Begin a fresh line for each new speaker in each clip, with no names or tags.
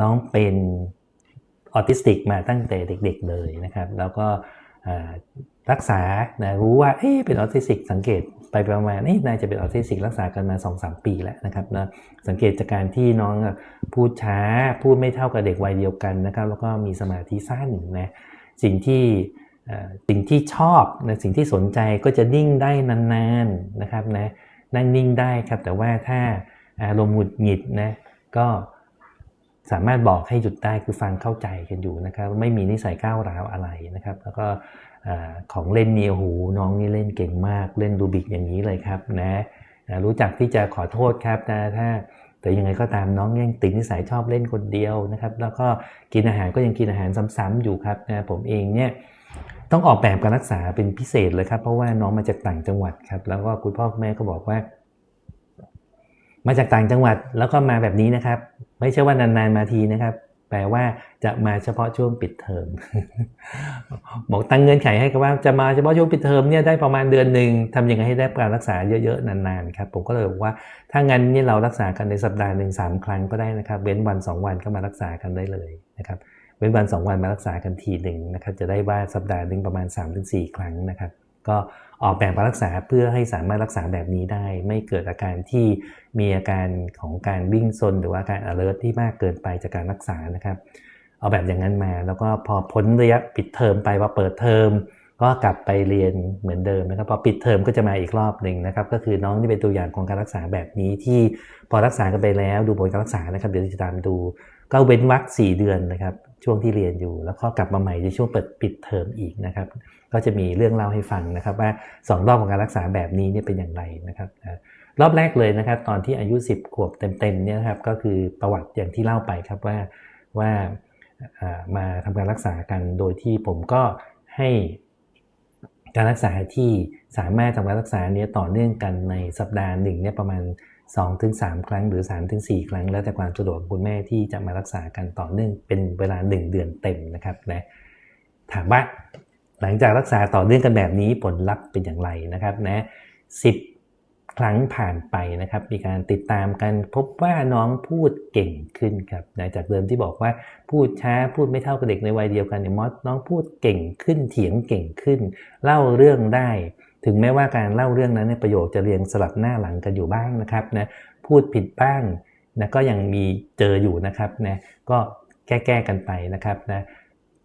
น้องเป็นออทิสติกมาตั้งแต่เด็ก ๆเลยนะครับ แล้วก็รักษานะรู้ว่าเอ๊ะเป็นออทิสติกสังเกตไปประมาณนี่น่าจะเป็นออทิสติกรักษากันมา 2-3 ปีแล้วนะครับนะสังเกตจากการที่น้องพูดช้าพูดไม่เท่ากับเด็กวัยเดียวกันนะครับ แล้วก็มีสมาธิสั้นนะสิ่งที่สิ่งที่ชอบนะสิ่งที่สนใจก็จะนิ่งได้นานๆนะครับนะนั่งนิ่งได้ครับ แต่ว่าถ้าอารมณ์หงุดหงิดนะก็ สามารถบอกให้หยุดได้คือฟังเข้าใจกันอยู่นะครับ ไม่มีนิสัยก้าวร้าวอะไรนะครับ แล้วก็ของเล่นเนี่โอ้โหูน้องนี่เล่นเก่งมาก เล่นรูบิกอย่างนี้เลยครับนะรู้จักที่จะขอโทษครับนะถ้าแต่ยังไงก็ตามน้องยังติดนิสัยชอบเล่นคนเดียวนะครับ แล้วก็กินอาหารก็ยังกินอาหารซ้ำๆอยู่ครับนะผมเองเนี่ยต้องออกแบบการรักษาเป็นพิเศษเลยครับ เพราะว่าน้องมาจากต่างจังหวัดครับ แล้วก็คุณพ่อคุณแม่ก็บอกว่า มาจากต่างจังหวัดแล้วก็มาแบบนี้นะครับ ไม่ใช่ว่านานๆมาทีนะครับ แปลว่าจะมาเฉพาะช่วงปิดเทอมบอกตั้งเงื่อนไขให้กับว่าจะมาเฉพาะช่วงปิดเทอมเนี่ยได้ประมาณเดือนหนึ่งทำยังไงให้ได้การรักษาเยอะๆนานๆครับผมก็เลยบอกว่าถ้างั้นนี่เรารักษากันในสัปดาห์หนึ่งสามครั้งก็ได้นะครับ เว้นวันสองวันก็มารักษากันได้เลยนะครับเว้นวันสองวันมารักษากันทีหนึ่งนะครับจะได้ว่าสัปดาห์หนึ่งประมาณ3-4 ครั้งนะครับ ก็ออกแบบมารักษาเพื่อให้สามารถรักษาแบบนี้ได้ ไม่เกิดอาการที่มีอาการของการวิ่งซนหรือว่าการ alert ที่มากเกินไปจากการรักษานะครับ เอาแบบอย่างนั้นมา แล้วก็พอพ้นระยะปิดเทอมไปพอเปิดเทอมก็กลับไปเรียนเหมือนเดิมนะครับพอปิดเทอมก็จะมาอีกรอบหนึ่งนะครับ ก็คือน้องที่เป็นตัวอย่างของการรักษาแบบนี้ที่พอรักษากันไปแล้วดูผลการรักษานะครับเดี๋ยวจะตามดู ก็เว้นวรรคสี่เดือนนะครับ ช่วงที่เรียนอยู่ แล้วก็กลับมาใหม่ในช่วงเปิดปิดเทอมอีกนะครับ ก็จะมีเรื่องเล่าให้ฟังนะครับ ว่าสองรอบของการรักษาแบบนี้เนี่ยเป็นอย่างไรนะครับรอบแรกเลยนะครับ ตอนที่อายุ 10 ขวบเต็มๆเนี่ยนะครับ ก็คือประวัติอย่างที่เล่าไปครับว่าว่ามาทำการรักษากันโดยที่ผมก็ให้การรักษาที่สามารถทำการรักษาเนี้ยต่อเนื่องกันในสัปดาห์หนึ่งเนี่ยประมาณ 2-3ครั้งหรือ3-4ครั้ง แล้วแต่ความสะดวกของคุณแม่ที่จะมารักษากันต่อเนื่องเป็นเวลา 1 เดือนเต็มนะครับนะถามว่าหลังจากรักษาต่อเนื่องกันแบบนี้ผลลัพธ์เป็นอย่างไรนะครับนะ10ครั้งผ่านไปนะครับมีการติดตามกันพบว่าน้องพูดเก่งขึ้นครับนะจากเดิมที่บอกว่าพูดช้าพูดไม่เท่ากับเด็กในวัยเดียวกันเนี่ยมอสน้องพูดเก่งขึ้นเถียงเก่งขึ้น เล่าเรื่องได้ ถึงแม้ว่าการเล่าเรื่องนั้นในประโยคจะเรียงสลับหน้าหลังกันอยู่บ้างนะครับนะพูดผิดบ้างนะก็ยังมีเจออยู่นะครับนะก็แก้แก้กันไปนะครับนะ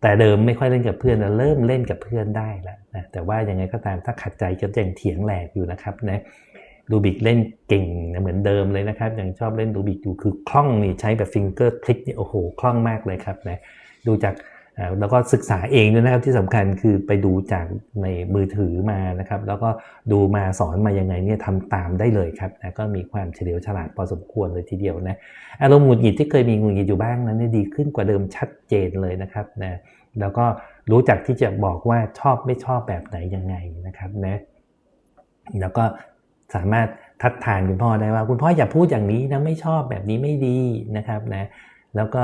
แต่เดิมไม่ค่อยเล่นกับเพื่อนนะเริ่มเล่นกับเพื่อนได้แล้วนะแต่ว่ายังไงก็ตามถ้าขัดใจก็ยังเถียงแหลกอยู่นะครับนะรูบิกเล่นเก่งนะเหมือนเดิมเลยนะครับยังชอบเล่นรูบิกอยู่คือคล่องนี่ใช้แบบฟิงเกอร์คลิกนี่โอ้โหคล่องมากเลยครับนะดูจาก แล้วก็ศึกษาเองด้วยนะครับที่สำคัญคือไปดูจากในมือถือมานะครับ แล้วก็ดูมาสอนมายังไงเนี่ยทำตามได้เลยครับนะก็มีความเฉลียวฉลาดพอสมควรเลยทีเดียวนะอารมณ์หงุดหงิดที่เคยมีหงุดหงิดอยู่บ้างนั้นดีขึ้นกว่าเดิมชัดเจนเลยนะครับนะแล้วก็รู้จักที่จะบอกว่าชอบไม่ชอบแบบไหนยังไงนะครับนะแล้วก็สามารถทัดทานคุณพ่อได้ว่า คุณพ่ออย่าพูดอย่างนี้นะไม่ชอบแบบนี้ไม่ดีนะครับนะแล้วก็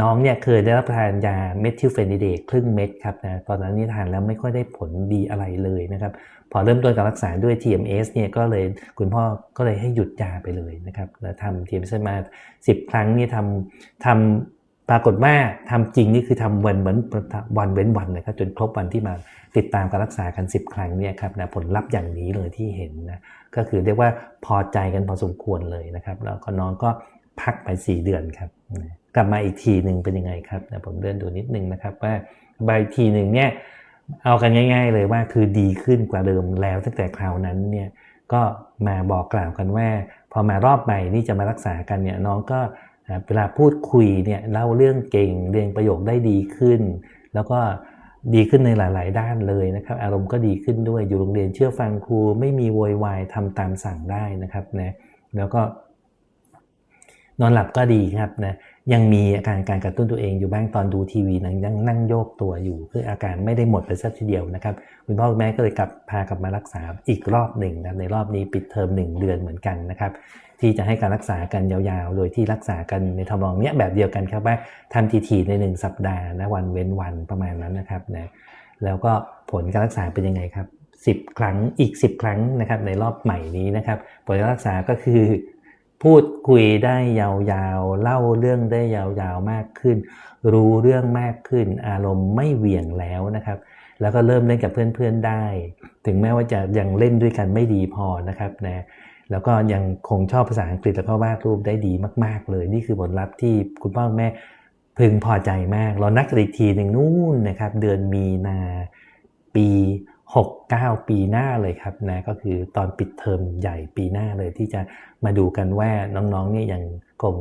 น้องเนี่ยเคยได้รับประทานยาเมทิลเฟนิเดตครึ่งเม็ดครับนะตอนนั้นนี่ทานแล้วไม่ค่อยได้ผลดีอะไรเลยนะครับ พอเริ่มต้นการรักษาด้วย TMS เนี่ยก็เลยคุณพ่อก็เลยให้หยุดยาไปเลยนะครับแล้วทำ TMS มา 10 ครั้งนี่ทำทำปรากฏว่าทำจริงนี่คือทำวันเหมือนวันเว้นวันนะครับจนครบวันที่มาติดตามการรักษากัน 10 ครั้งเนี่ยครับนะผลลัพธ์อย่างนี้เลยที่เห็นนะก็คือเรียกว่าพอใจกันพอสมควรเลยนะครับ แล้วก็น้องก็พักไป 4 เดือนครับนะ กลับมาอีกทีหนึ่งเป็นยังไงครับนะผมเดินดูนิดนึงนะครับว่าใบทีหนึ่งเนี่ยเอากันง่าย ๆ เลยว่าคือดีขึ้นกว่าเดิมแล้วตั้งแต่คราวนั้นเนี่ยก็มาบอกกล่าวกันว่า พอมารอบใหม่นี่จะมารักษากันเนี่ยน้องก็เวลาพูดคุยเนี่ยเล่าเรื่องเก่งเรียงประโยคได้ดีขึ้น แล้วก็ดีขึ้นในหลาย ๆ ด้านเลยนะครับ อารมณ์ก็ดีขึ้นด้วยอยู่โรงเรียนเชื่อฟังครูไม่มีโวยวายทำตามสั่งได้นะครับนะแล้วก็ นอนหลับก็ดีครับนะยังมีอาการการกระตุ้นตัวเองอยู่บ้างตอนดูทีวีนั้นยังนั่งโยกตัวอยู่ คืออาการไม่ได้หมดไปสักทีเดียวนะครับคุณพ่อคุณแม่ก็เลยกลับพากลับมารักษาอีกรอบหนึ่งนะในรอบนี้ปิดเทอมหนึ่งเดือนเหมือนกันนะครับที่จะให้การรักษากันยาวๆ โดยที่รักษากันในทำนองเนี้ยแบบเดียวกันครับว่าทำทีๆในหนึ่งสัปดาห์นะวันเว้นวันประมาณนั้นนะครับนะแล้วก็ผลการรักษาเป็นยังไงครับ10 ครั้งอีก 10 ครั้งนะครับในรอบใหม่นี้นะครับผลการรักษาก็คือ พูดคุยได้ยาวๆ เล่าเรื่องได้ยาวๆมากขึ้น รู้เรื่องมากขึ้น อารมณ์ไม่เหวี่ยงแล้วนะครับ แล้วก็เริ่มเล่นกับเพื่อนๆได้ ถึงแม้ว่าจะยังเล่นด้วยกันไม่ดีพอนะครับนะแล้วก็ยังคงชอบภาษาอังกฤษแล้วก็วาดรูปได้ดีมาก ๆ เลย นี่คือผลลัพธ์ที่คุณพ่อแม่พึงพอใจมาก เรานัดกันอีกทีหนึ่งนู่นนะครับ เดือนมีนาปี 69 ปีหน้าเลยครับนะก็คือตอนปิดเทอมใหญ่ปีหน้าเลยที่จะมาดูกันว่าน้องๆเนี่ยยังคง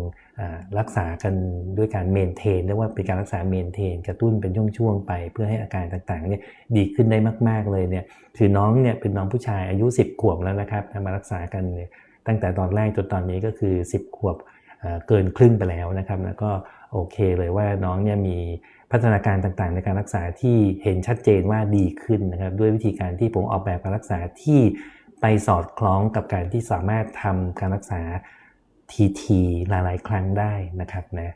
รักษากันด้วยการเมนเทนเรียกว่าเป็นการรักษาเมนเทนกระตุ้นเป็นช่วงๆไป เพื่อให้อาการต่างๆเนี่ยดีขึ้นได้มาก ๆเลยเนี่ยคือน้องเนี่ยเป็นน้องผู้ชายอายุ 10 ขวบแล้วนะครับมารักษากันตั้งแต่ตอนแรกจนตอนนี้ก็คือ 10 ขวบเกินครึ่งไปแล้วนะครับแล้วก็ โอเคเลยว่าน้องเนี่ยมีพัฒนาการต่างๆ ในการรักษาที่เห็นชัดเจนว่าดีขึ้นนะครับ ด้วยวิธีการที่ผมออกแบบการรักษาที่ไปสอดคล้องกับการที่สามารถทำการรักษาทีๆหลายๆ ครั้งได้นะครับนะ